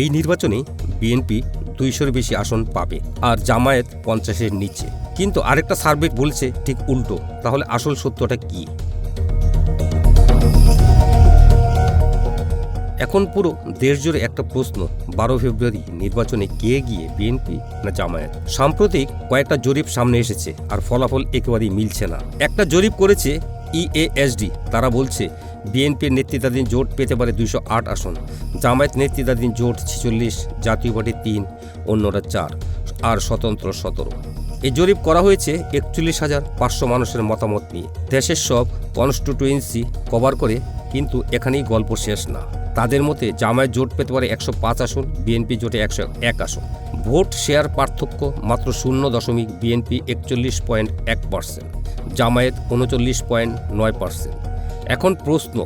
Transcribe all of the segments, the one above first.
এই নির্বাচনে বিএনপি দুইশোর বেশি আসন পাবে আর জামায়াত পঞ্চাশের নিচে। কিন্তু আরেকটা সার্ভে বলছে ঠিক উল্টো। তাহলে আসল সত্যটা কি? এখন পুরো দেশ জুড়ে একটা প্রশ্ন, বারো ফেব্রুয়ারি নির্বাচনে কে গিয়ে বিএনপি না জামায়াত? সাম্প্রতিক কয়েকটা জরিপ সামনে এসেছে আর ফলাফল একেবারেই মিলছে না। একটা জরিপ করেছে ইএএসডি, তারা বলছে, বিএনপির নেতৃত্বাধীন জোট পেতে পারে দুইশো আট আসন, জামায়াত নেতৃত্বাধীন জোট ছেচল্লিশ, জাতীয় পার্টি তিন, অন্যরা চার, আর স্বতন্ত্র সতেরো। এই জরিপ করা হয়েছে একচল্লিশ হাজার পাঁচশো মানুষের মতামত নিয়ে। দেশের সব কনস্টিটুয়েন্সি কভার করে কিন্তু এখানেই গল্প শেষ না। তাদের মতে, জামায়াত জোট পেতে পারে একশো পাঁচ আসন, বিএনপি জোটে একশো এক আসন। ভোট শেয়ার পার্থক্য মাত্র শূন্য দশমিক বিএনপি একচল্লিশ পয়েন্ট এক পার্সেন্ট, জামায়াত উনচল্লিশ পয়েন্ট নয় পার্সেন্ট। এখন প্রশ্ন,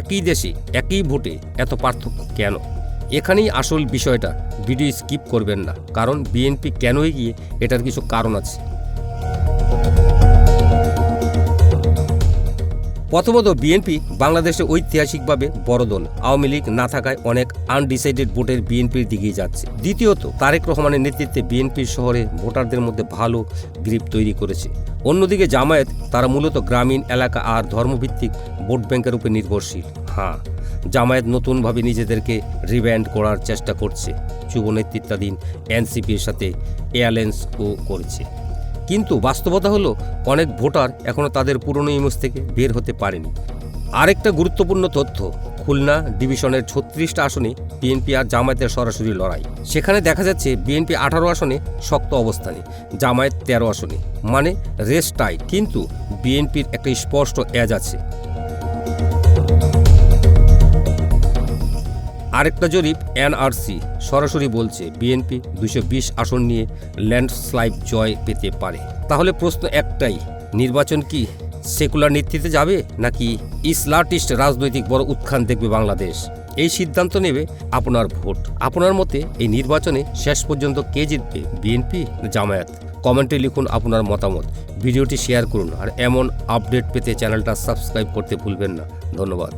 একই দেশে একই ভোটে এত পার্থক্য কেন? এখানেই আসল বিষয়টা, ভিডিও স্কিপ করবেন না, কারণ বিএনপি কেন এগিয়ে এটার কিছু কারণ আছে। প্রথমত বিএনপি বাংলাদেশে ঐতিহাসিকভাবে বড় দল। আওয়ামী লীগ না থাকায় অনেক আনডিসাইডেড ভোটের বিএনপির দিকেই যাচ্ছে। দ্বিতীয়ত, তারেক রহমানের নেতৃত্বে বিএনপির শহরে ভোটারদের মধ্যে ভালো গ্রিপ তৈরি করেছে। অন্যদিকে জামায়াত, তারা মূলত গ্রামীণ এলাকা আর ধর্মভিত্তিক ভোট ব্যাংকের উপর নির্ভরশীল। হ্যাঁ জামায়াত নতুনভাবে নিজেদেরকে রিব্যান্ড করার চেষ্টা করছে। যুব নেতৃত্বাধীন এনসিপির সাথে এয়ারলাইন্সও করছে। কিন্তু বাস্তবতা হলো, অনেক ভোটার এখনও তাদের পুরনো ইমেজ থেকে বের হতে পারেনি। আরেকটা গুরুত্বপূর্ণ তথ্য, খুলনা ডিভিশনের ছত্রিশটা আসনে বিএনপি আর জামায়াতের সরাসরি লড়াই। সেখানে দেখা যাচ্ছে বিএনপি আঠারো আসনে শক্ত অবস্থানে, জামায়াত তেরো আসনে মানে রেস টাইট কিন্তু বিএনপির একটা স্পষ্ট অ্যাজ আছে আরেকটা জরিপ এনআরসি সরাসরি বলছে বিএনপি দুশো আসন নিয়ে ল্যান্ডস্লাইড জয় পেতে পারে। তাহলে প্রশ্ন একটাই, নির্বাচন কি সেকুলার নেতৃত্বে যাবে নাকি ইসলাটিস্ট রাজনৈতিক বড় উত্থান দেখবে বাংলাদেশ? এই সিদ্ধান্ত নেবে আপনার ভোট। আপনার মতে এই নির্বাচনে শেষ পর্যন্ত কে জিতবে, বিএনপি জামায়াত? কমেন্টে লিখুন আপনার মতামত। ভিডিওটি শেয়ার করুন আর এমন আপডেট পেতে চ্যানেলটা সাবস্ক্রাইব করতে ভুলবেন না। ধন্যবাদ।